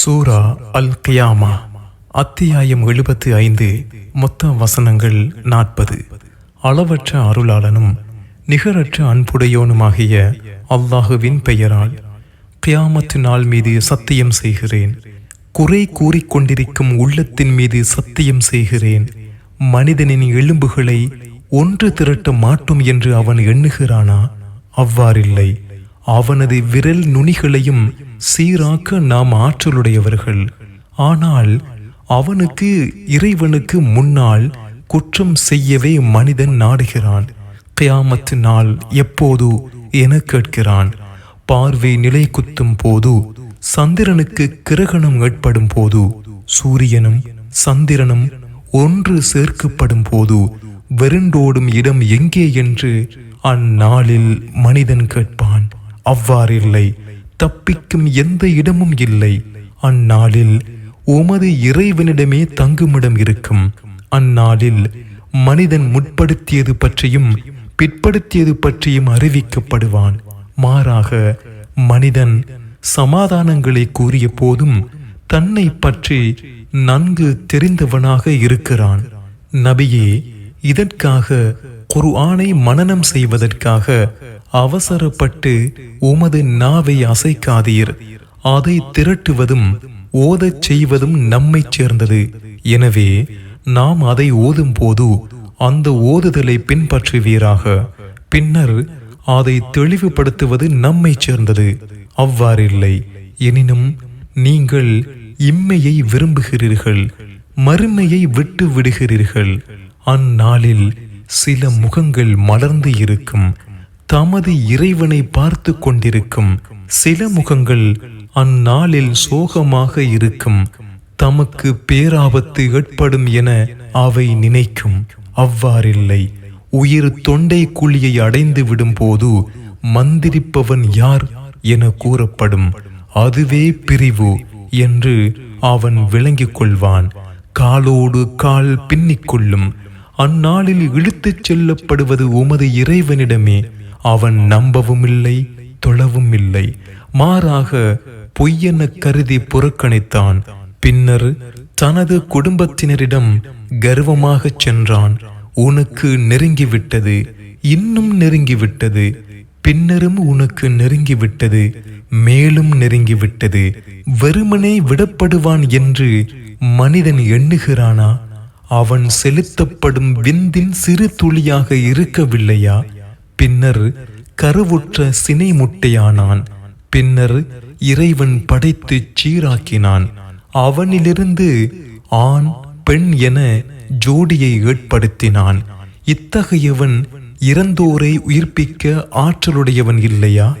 சூரா அல் கியாமா அத்தியாயம் எழுபத்து ஐந்து மொத்த வசனங்கள் நாற்பது. அளவற்ற அருளாளனும் நிகரற்ற அன்புடையோனுமாகிய அல்லாஹுவின் பெயரால் கியாமத்து நாள் மீது சத்தியம் செய்கிறேன். குறை கூறிக்கொண்டிருக்கும் உள்ளத்தின் மீது சத்தியம் செய்கிறேன். மனிதனின் எலும்புகளை ஒன்று திரட்ட மாட்டோம் என்று அவன் எண்ணுகிறானா? அவ்வாறில்லை. அவனது விரல் நுனிகளையும் சீராக்க நாம் ஆற்றலுடையவர்கள். ஆனால் அவனுக்கு இறைவனுக்கு முன்னால் குற்றம் செய்யவே மனிதன் நாடுகிறான். கியாமத்து நாள் எப்போது என கேட்கிறான். பார்வை நிலை குத்தும் போது சந்திரனுக்கு கிரகணம் ஏற்படும் போது சூரியனும் சந்திரனும் ஒன்று சேர்க்கப்படும் போது வெருண்டோடும் இடம் எங்கே என்று அந்நாளில் மனிதன் கேட்பான். அவ்வாறில்லை தப்பிக்கும் எந்த இடமும் இல்லை. அந்நாளில் உமது இறைவனிடமே தங்குமிடம் இருக்கும். அந்நாளில் மனிதன் முற்படுத்தியது பற்றியும் பிற்படுத்தியது பற்றியும் அறிவிக்கப்படுவான். மாறாக மனிதன் சமாதானங்களை கூறிய போதும் தன்னை பற்றி நன்கு தெரிந்தவனாக இருக்கிறான். நபியே இதற்காக குர்ஆனை மனனம் செய்வதற்காக அவசரப்பட்டு உமது நாவை அசைக்காதீர். அதை திரட்டுவதும் ஓதச் செய்வதும் நம்மை சேர்ந்தது. எனவே நாம் அதை ஓதும் போது அந்த ஓதுதலை பின்பற்றுவீராக. பின்னர் அதை தெளிவுபடுத்துவது நம்மை சேர்ந்தது. அவ்வாறில்லை. எனினும் நீங்கள் இம்மையை விரும்புகிறீர்கள் மறுமையை விட்டு விடுகிறீர்கள் அந்நாளில் சில முகங்கள் மலர்ந்து இருக்கும். தமது இறைவனை பார்த்து கொண்டிருக்கும். சில முகங்கள் அந்நாளில் சோகமாக இருக்கும். தமக்கு பேராபத்து ஏற்படும் என அவை நினைக்கும். அவ்வாறில்லை. உயிர் தொண்டை குழியை அடைந்து விடும்போது மந்திரிப்பவன் யார் என கூறப்படும். அதுவே பிரிவு என்று அவன் விளங்கிக் கொள்வான். காலோடு கால் பின்னிக் கொள்ளும். அந்நாளில் இழுத்துச் செல்லப்படுவது உமது இறைவனிடமே. அவன் நம்பவும் இல்லை தொழவும் இல்லை மாறாக பொய்யென கருதி புறக்கணித்தான். பின்னர் தனது குடும்பத்தினரிடம் கர்வமாகச் சென்றான். உனக்கு நெருங்கிவிட்டது இன்னும் நெருங்கிவிட்டது. பின்னரும் உனக்கு நெருங்கிவிட்டது மேலும் நெருங்கிவிட்டது. வெறுமனே விடப்படுவான் என்று மனிதன் எண்ணுகிறானா? அவன் செலுத்தப்படும் விந்தின் சிறு துளியாக இருக்கவில்லையா? பின்னர் கருவுற்ற சினை முட்டையானான். பின்னர் இறைவன் படைத்து சீராக்கினான். அவனிலிருந்து ஆண் பெண் என ஜோடியை ஏற்படுத்தினான். இத்தகையவன் இறந்தோரை உயிர்ப்பிக்க ஆற்றலுடையவன் இல்லையா?